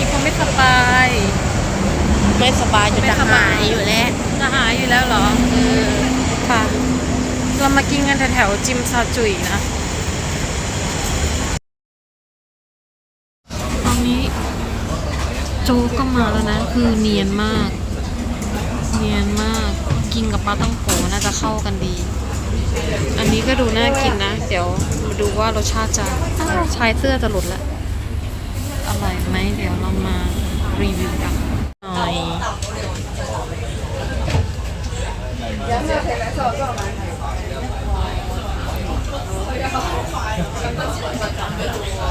มีคนไม่สบายไม่สบายจะไม่จะสบาหายยอยู่แล้วจะหายอยู่แล้วเหรอเออค่ะเรามากินกันแถวๆจิมซาจุยนะตอนนี้โจ๊กก็มาแล้วนะ คือเนียนมาก เนียนมาก กินกับปลาต้องโกน่าจะเข้ากันดี อันนี้ก็ดูน่ากินนะ เดี๋ยวมาดูว่ารสชาติจะอ้าวชายเสื้อจะหลุดแล้ว อร่อยไหมเดี๋ยวเรามา รีวิวกันหน่อย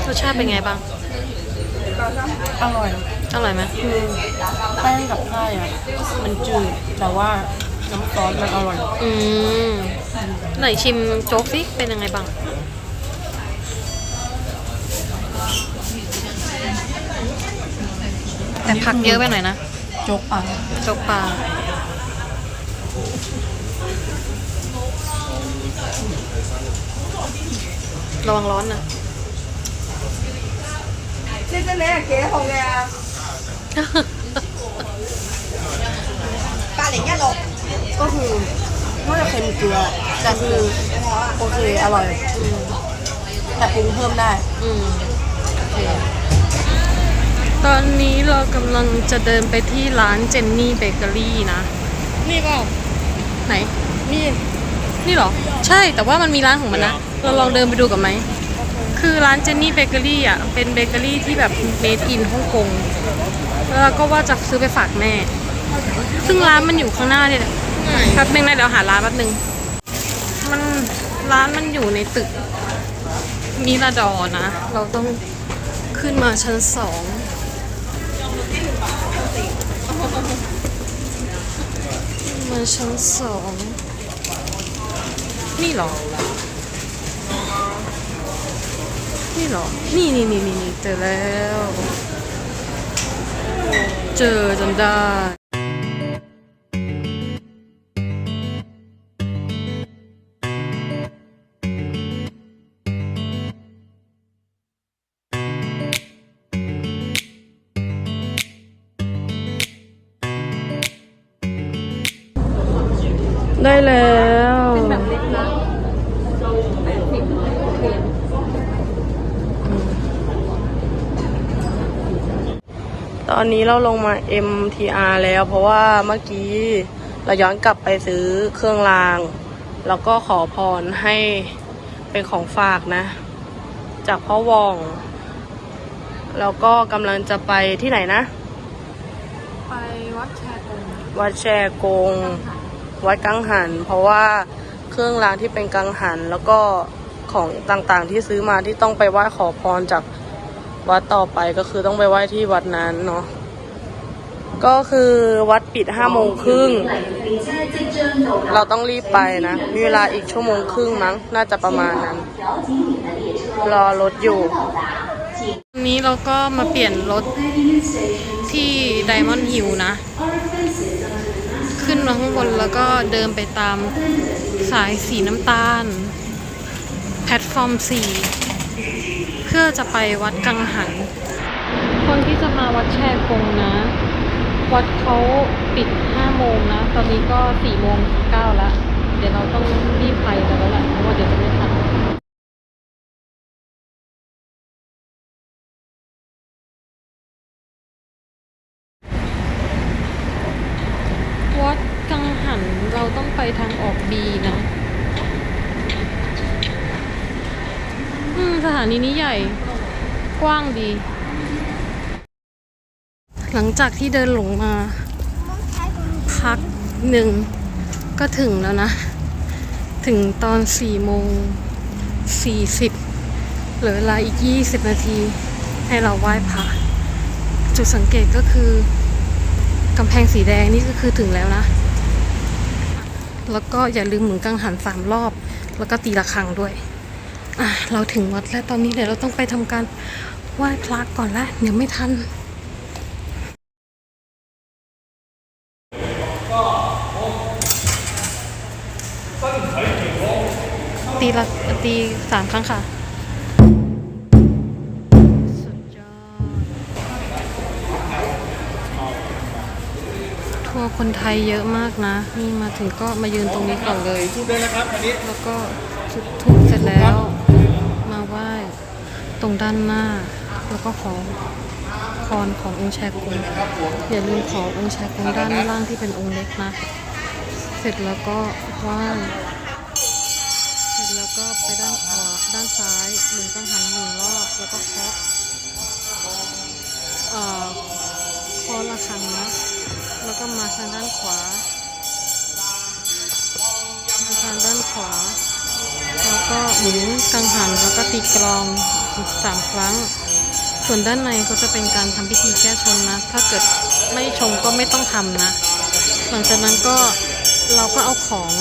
รสชาติเป็นไงบ้าง อร่อย อร่อยไหมคือแป้งกับไส้อะมันจืด แต่ว่าน้ำซอสมันอร่อย อืม ไหนชิมโจ๊กสิ เป็นยังไงบ้าง แต่ผักเยอะไปหน่อยนะจกปลาจกปลาระวังร้อนนะเล่นเล่นเก๋ของแกปลาเหล็กแย่หลอกก็คือไม่ได้เค็มเกลือแต่คือโอเคอร่อย แต่ปรุงเพิ่มได้ อืมโอเค ตอนนี้เรากำลังจะเดินไปที่ร้านเจนนี่เบเกอรี่นะ นี่ก็ไหน นี่ นี่เหรอ ใช่แต่ว่ามันมีร้านของมันนะ เราลองเดินไปดูกันไหม คือร้านเจนนี่เบเกอรี่อะ เป็นเบเกอรี่ที่แบบเมดอินฮ่องกงแล้วเราก็ว่าจะซื้อไปฝากแม่ ซึ่งร้านมันอยู่ข้างหน้าเนี่ยแหละแป๊บนึงนะเดี๋ยวหาร้านแป๊บนึง มันร้านมันอยู่ในตึกมิราดอร์นะ เราต้องขึ้นมาชั้นสองขึ้น มาชั้นสองนี่หรอ นี่หรอ นี่นี่นี่นี่เจอแล้ว เจอจนได้ ตอนนี้เราลงมา MTR แล้วเพราะว่าเมื่อกี้เราย้อนกลับไปซื้อเครื่องราง แล้วก็ขอพรให้เป็นของฝากนะ จากพ่อวอง แล้วก็กำลังจะไปที่ไหนนะ ไปวัดแชร์กง วัดแชร์กง วัดกังหัน เพราะว่าเครื่องรางที่เป็นกังหัน แล้วก็ของต่างๆที่ซื้อมาที่ต้องไปไหว้ขอพรจาก วัดต่อไปก็คือต้องไปไหว้ที่วัดนั้นเนาะก็คือวัดปิดห้าโมงครึ่ง เราต้องรีบไปนะ มีเวลาอีกชั่วโมงครึ่งมั้ง น่าจะประมาณนั้น รอรถอยู่วันนี้เราก็มาเปลี่ยนรถที่ไดมอนด์ฮิลนะ ขึ้นมาข้างบนแล้วก็เดินไปตามสายสีน้ำตาล แพลตฟอร์ม4 เพื่อจะไปวัดกังหัน คนที่จะมาวัดแชร์กงนะ วัดเขาปิด5โมงนะ ตอนนี้ก็4โมง9แล้ว เดี๋ยวเราต้องรีบไปแล้วแหละเพราะว่าเดี๋ยวจะไม่ทัน วัดกังหันเราต้องไปทางออกบีนะ อืม สถานีนี้ใหญ่ ก ว้างดี หลังจากที่เดินหลงมา พักหนึ่งก็ถึงแล้วนะ ถึงตอนสี่โมงสี่สิบเหลือเวลาอีกยี่สิบนาทีให้เราไหว้พระจุดสังเกตก็คือกำแพงสีแดงนี่ก็คือถึงแล้วนะ แล้วก็อย่าลืมหมุนกังหันสามรอบ แล้วก็ตีระฆังด้วย อะ เราถึงวัดแล้วตอนนี้เดี๋ยวเราต้องไปทำการ ไหว้พระก่อนละเดี๋ยวไม่ทันตีละตีสามครั้งค่ะสุดยอดทัวร์คนไทยเยอะมากนะ นี่มาถึงก็มายืนตรงนี้ก่อนเลยชุดด้วยนะครับอันนี้แล้วก็จุดธูปเสร็จแล้ว มาไหว้ตรงด้านหน้า แล้วก็ขอพรขององค์แชกงอย่าลืมขอองค์แชกงด้านล่างที่เป็นองค์เล็กนะ เสร็จแล้วก็ไหว้เสร็จแล้วก็ไปด้านขวาด้านซ้ายหมุนกังหันหนึ่งรอบแล้วก็เคาะเอ่อเคาะระฆังนะแล้วก็มาทางด้านขวามาทางด้านขวา แล้วก็หมุนกังหันแล้วก็ตีกลองสามครั้ง ส่วนด้านในก็จะเป็นการทำพิธีแก้ชงนะ ถ้าเกิดไม่ชงก็ไม่ต้องทำนะ หลังจากนั้นก็เราก็เอาของ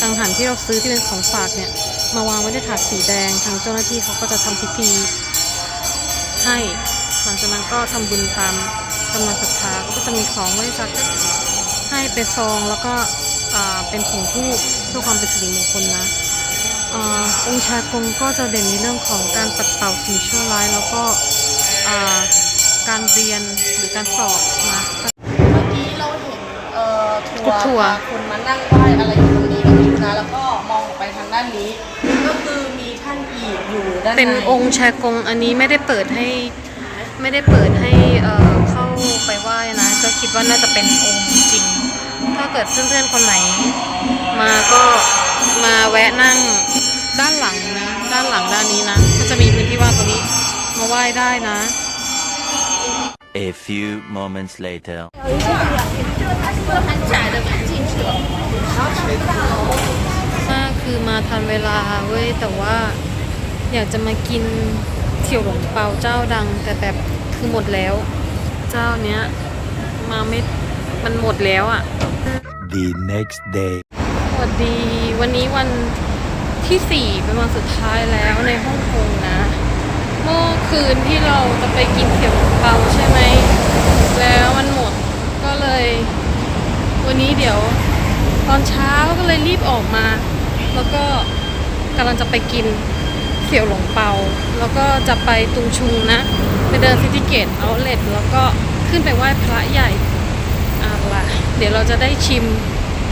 กังหันที่เราซื้อที่เป็นของฝากเนี่ย มาวางไว้ในถาดสีแดง ทางเจ้าหน้าที่เขาก็จะทำพิธีให้ หลังจากนั้นก็ทำบุญตามกำลังศรัทธาก็จะมีของบริจาคให้เป็นซองแล้วก็เป็นผงทูบเพื่อความเป็นสิริมงคลนะ อ่าองค์ชายกงก็จะเด่นในเรื่องของการปัดเป่าสิ่งชั่วร้ายแล้วก็อ่าการเรียนหรือการสอบนะเมื่อกี้เราเห็นเอ่อทัวทัวร์ร์พาคนมานั่งไหว้อะไรอยู่ตรงนี้ก็ไม่รู้นะแล้วก็มองออกไปทางด้านนี้ ก็คือมีท่านอีกอยู่ด้านในเป็นองค์ชายกงอันนี้ไม่ได้เปิดให้ไม่ได้เปิดให้เอ่อเข้าไปไหว้นะ ก็คิดว่าน่าจะเป็นองค์จริง ถ้าเกิดเพื่อนๆคนไหน มาก็มาแวะนั่ง ด้านหลังนะ ด้านหลังด้านนี้นะ ก็จะมีพื้นที่ว่างตรงนี้ มาไหว้ได้นะ A few moments later. ถ้าคือมาทันเวลาเว้ย แต่ว่าอยากจะมากินเสี่ยวหลงเปาเจ้าดัง แต่แบบคือหมดแล้ว เจ้าเนี้ย มาไม่ มันหมดแล้วอะ่ะ The next day. สวัสดี วันนี้วัน ที่สี่เป็นวันสุดท้ายแล้วในฮ่องกงนะ เมื่อคืนที่เราจะไปกินเสี่ยวหลงเปาใช่ไหม แล้วมันหมดก็เลย วันนี้เดี๋ยวตอนเช้าก็เลยรีบออกมา แล้วก็กำลังจะไปกินเสี่ยวหลงเปา แล้วก็จะไปตุงชุงนะ ไปเดินซิติเกตเอาเลทแล้วก็ขึ้นไปไหว้พระใหญ่เอาล่ะเดี๋ยวเราจะได้ชิม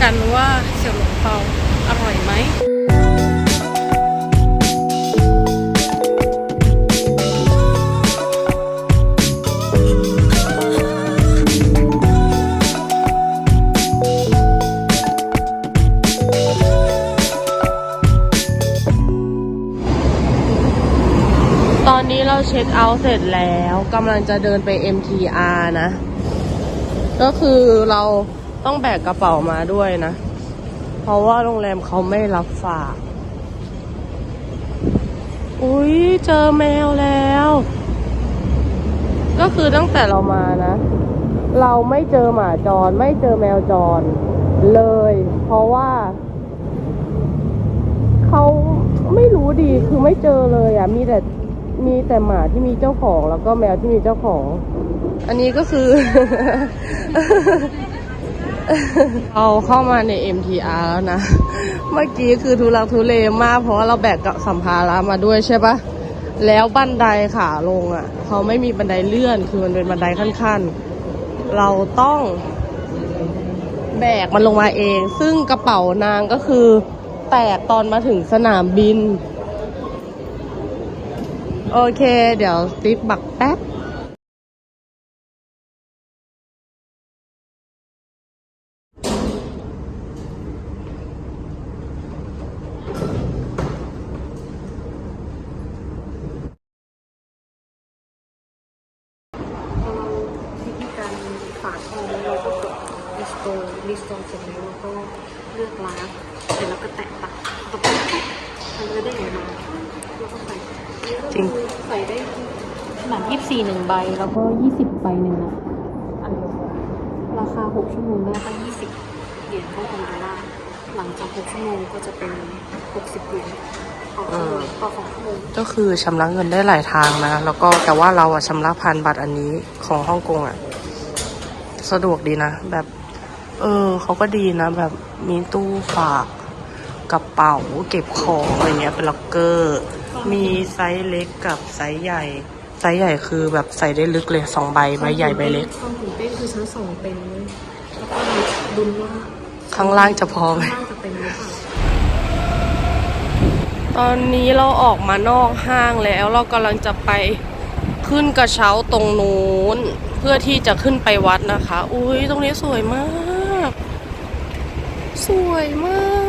กันว่าเสี่ยวหลงเปาอร่อยไหม ช็คเอาท์เสร็จแล้วกำลังจะเดินไป MTR นะ ก็คือเราต้องแบกกระเป๋ามาด้วยนะ เพราะว่าโรงแรมเขาไม่รับฝาก อุ้ยเจอแมวแล้ว ก็คือตั้งแต่เรามานะ เราไม่เจอหมาจร ไม่เจอแมวจรเลย เพราะว่าเขาไม่รู้ดีคือไม่เจอเลยอะ มีแต่ มีแต่หมาที่มีเจ้าของแล้วก็แมวที่มีเจ้าของ อันนี้ก็คือ เราเข้ามาใน MTR แล้วนะ เมื่อกี้คือทุลักทุเลมาก เพราะว่าเราแบกกับสัมภาระมาด้วยใช่ปะแล้วบันไดขาลงอะ เขาไม่มีบันไดเลื่อน คือมันเป็นบันไดขั้นๆ เราต้องแบกมันลงมาเอง ซึ่งกระเป๋านางก็คือแตกตอนมาถึงสนามบิน โอเค เดี๋ยวติ๊บบักแป๊บวิธีการฝากข้อมูลเราก็กด restore restore เสร็จแล้วเราก็เลือกร้านเสร็จแล้วก็แตะปักตบปุ๊บมันจะได้ออกมาแล้วก็ใส่ จริง ใส่ได้ขนาดยี่สี่หนึ่งใบ แล้วก็ยี่สิบใบหนึ่งนะอันเดียวกันราคาหกชั่วโมงได้ก็ยี่สิบเหรียญเท่ากันดอลลาร์หลังจากหกชั่วโมงก็จะเป็นหกสิบเหรียญต่อชั่วโมงต่อสองชั่วโมงก็คือชำระเงินได้หลายทางนะ แล้วก็แต่ว่าเราอะชำระผ่านบัตรอันนี้ของฮ่องกงอะสะดวกดีนะ แบบ เออเขาก็ดีนะ แบบมีตู้ฝากกระเป๋าเก็บของอะไรเงี้ยเป็นล็อกเกอร์ มีไซส์เล็กกับไซส์ใหญ่ ไซส์ใหญ่คือแบบใส่ได้ลึกเลยสองใบใบใหญ่ใบเล็ก ความตื่นเต้นคือชั้นสองเต็มเลยแล้วก็ดุนว่าข้างล่างจะพอไหม ข้างจะเต็มหรือเปล่าตอนนี้เราออกมานอกห้างแล้วเรากำลังจะไปขึ้นกระเช้าตรงนู้น เพื่อที่จะขึ้นไปวัดนะคะ อุ้ยตรงนี้สวยมาก สวยมาก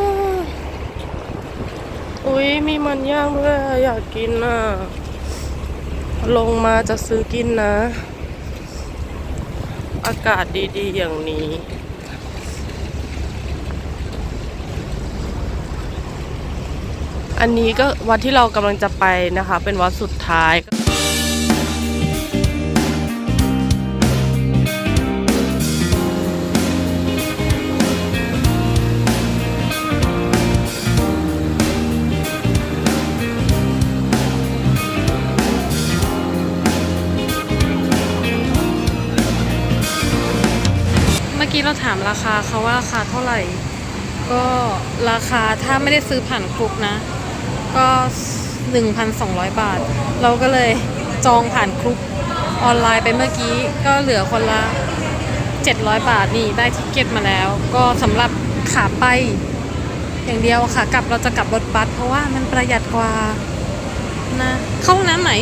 อุ้ยมีมันย่างด้วยอยากกินอะ ลงมาจะซื้อกินนะ อากาศดีๆอย่างนี้ อันนี้ก็วัดที่เรากำลังจะไปนะคะ เป็นวัดสุดท้าย เราถามราคาเขาว่าราคาเท่าไหร่ ก็ราคาถ้าไม่ได้ซื้อผ่านคลุกนะ ก็ 1,200 บาท เราก็เลยจองผ่านคลุกออนไลน์ไปเมื่อกี้ก็เหลือคนละ 700 บาทนี่ได้ทิเก็ตมาแล้ว ก็สำหรับขาไปอย่างเดียวค่ะกลับเราจะกลับรถบัสเพราะว่ามันประหยัดกว่านะเข้าห้องน้ำไหน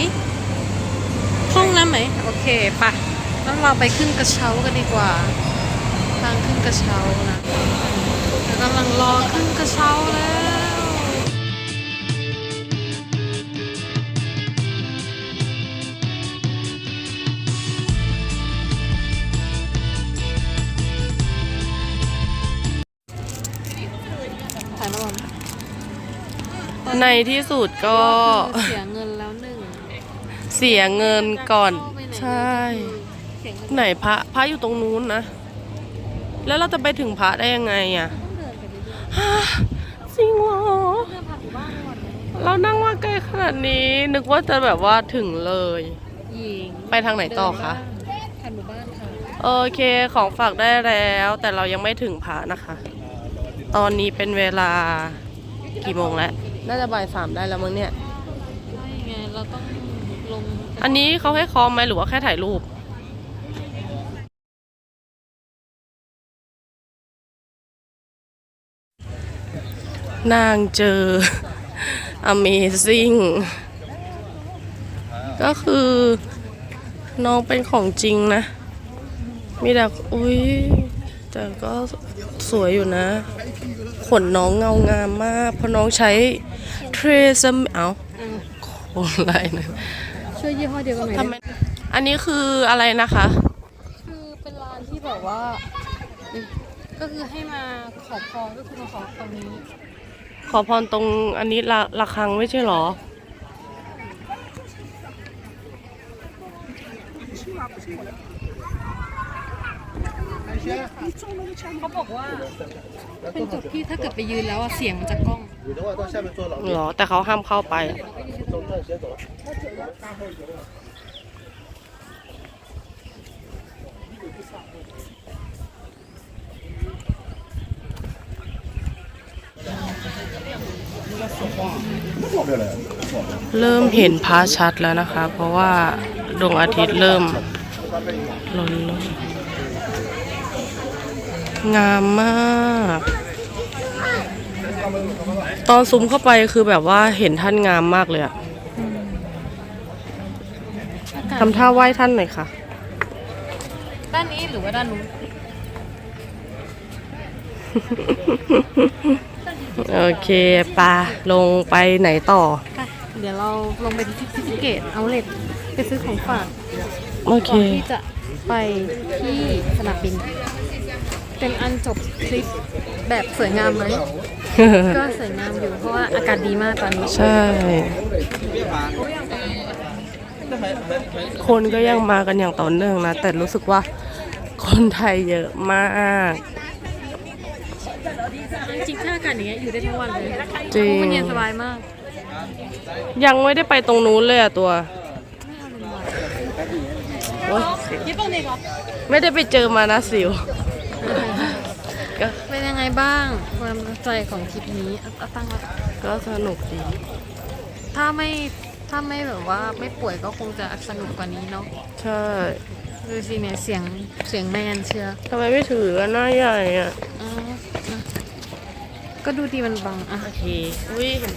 เข้าห้องน้ำไหนโอเคปะแล้วเราไปขึ้นกระเช้ากันดีกว่า ทางขึ้นกระเช้านะแล้วกำลังรอขึ้นกระเช้าแล้ว ถ่ายมาก่อนในที่สุดก็เสียเงินแล้วหนึ่งเสียเงินก่อนเข้าไปไหนใช่เสียเงินไหนพระพระอยู่ตรงนู้นนะ แล้วเราจะไปถึงพระได้ยังไงอะ่ะต้องเดินไปเรื่อยฮะจริงเหรอๆเดินผ่านหมู่บ้านก่อนไหมเรานั่งว่าใกล้ขนาดนี้ นึกว่าจะแบบว่าถึงเลยหญิงไปทางไหนต่อคะผ่านหมู่บ้านค่ะโอเคของฝากได้แล้ว แต่เรายังไม่ถึงพระนะคะ ตอนนี้เป็นเวลากี่โมงแล้ว น่าจะบ่ายสามได้แล้วมั้งเนี่ยไม่ไงเราต้องลงอันนี้เขาให้คอมไหมหรือว่าแค่ถ่ายรูป นางเจอ Amazing ก็คือน้องเป็นของจริงนะ มีแต่อุ้ยแต่ก็สวยอยู่นะ ขนน้องเงางามมาก เพราะน้องใช้เทรซมเอาคนอะไรนะช่วยยี่ห้อเดียวกันหน่อยทำไมอันนี้คืออะไรนะคะ คือเป็นร้านที่แบบว่า ก็คือให้มาขอพรก็คือมาขอตรงนี้ ขอพรตรงอันนี้ละระฆังไม่ใช่เหรอ เขาบอกว่าเป็นจุดที่ถ้าเกิดไปยืนแล้วอะเสียงมันจะกล้องเหรอ แต่เขาห้ามเข้าไป เริ่มเห็นพระชัดแล้วนะคะ เพราะว่าดวงอาทิตย์เริ่มลนลงงามมาก ตอนซูมเข้าไปคือแบบว่าเห็นท่านงามมากเลยอะทำท่าไหว้ท่านหน่อยค่ะ ด้านนี้หรือว่าด้านนู้น โอเคปาลงไปไหนต่อ ไปเดี๋ยวเราลงไปที่ซิสเกตเอาเล็ตไปซื้อของฝากโอเค ก่อนที่จะไปที่สนามบิน เป็นอันจบทริปแบบสวยงามไหม ก็สวยงามอยู่เพราะว่าอากาศดีมากตอนนี้ ใช่ คนก็ยังมากันอย่างต่อเนื่องนะ แต่รู้สึกว่าคนไทยเยอะมาก จริงๆถ้าอากาศอย่างเงี้ยอยู่ได้ทั้งวันเลยจริง มันเย็นสบายมาก ยังไม่ได้ไปตรงนู้นเลยอะตัวโอ๊ยญี่ปุ่นเองเหรอไม่ได้ไปเจอมานะสิว ก็เป็นยังไงไงบ้างความประทับใจของทริปนี้เอาเอาตั้งไว้ก็สนุกดี ถ้าไม่ถ้าไม่แบบว่าไม่ป่วยก็คงจะสนุกกว่านี้เนาะใช่ ดูสิเนี่ยเสียงเสียงแมนเชียร์ทำไมไม่ถือกันหน้าใหญ่อะอ๋ออะ ก็ดูดีมันบังอะ โอเค อุ้ยเห็น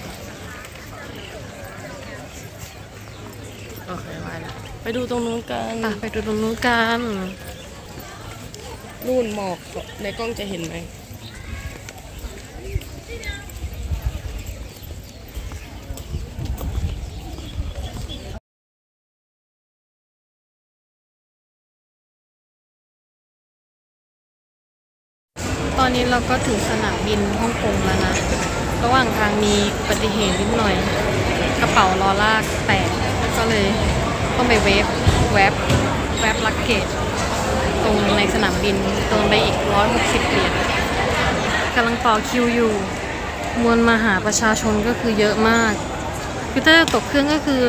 โอเคไปละไปดูตรงนู้นกัน อะไปดูตรงนู้นกัน นู่นหมอกในกล้องจะเห็นไหม ต อนนี้เราก็ถึงสนามบินฮ่องกงแล้วนะ ระหว่างทางมีอุบัติเหตุนิดหน่อย กระเป๋าล้อลากแตก ก็เลยต้องไปเวฟแวบแวบลักเกจตรงในสนามบินเติมไปอีก 160 เหรียญกำลังต่อคิวอยู่ มวลมหาประชาชนก็คือเยอะมากคือถ้าตกเครื่องก็คือ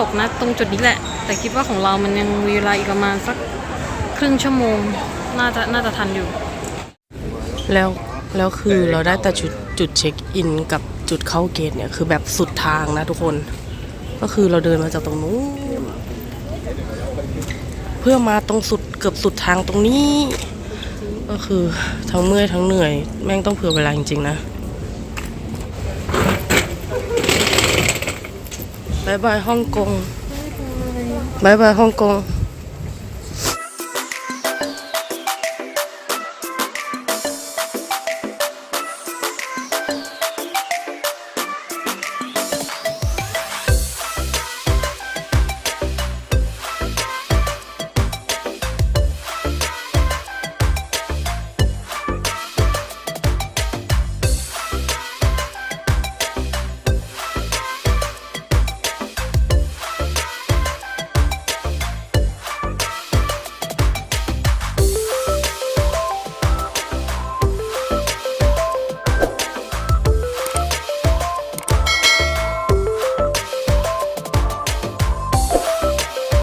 ตกนะตรงจุดนี้แหละ แต่คิดว่าของเรามันยังมีเวลาอีกประมาณสักครึ่งชั่วโมง น่าจะน่าจะทันอยู่ แล้วแล้วคือเราได้แต่จุดจุดเช็คอินกับจุดเข้าเกตเนี่ยคือแบบสุดทางนะทุกคน ก็คือเราเดินมาจากตรงนู้นเพื่อมาตรงสุดเกือบสุดทางตรงนี้ ก็คือทั้งเมื่อยทั้งเหนื่อย แม่งต้องเผื่อเวลาจริงๆนะบายบายฮ่องกงบายบายฮ่องกง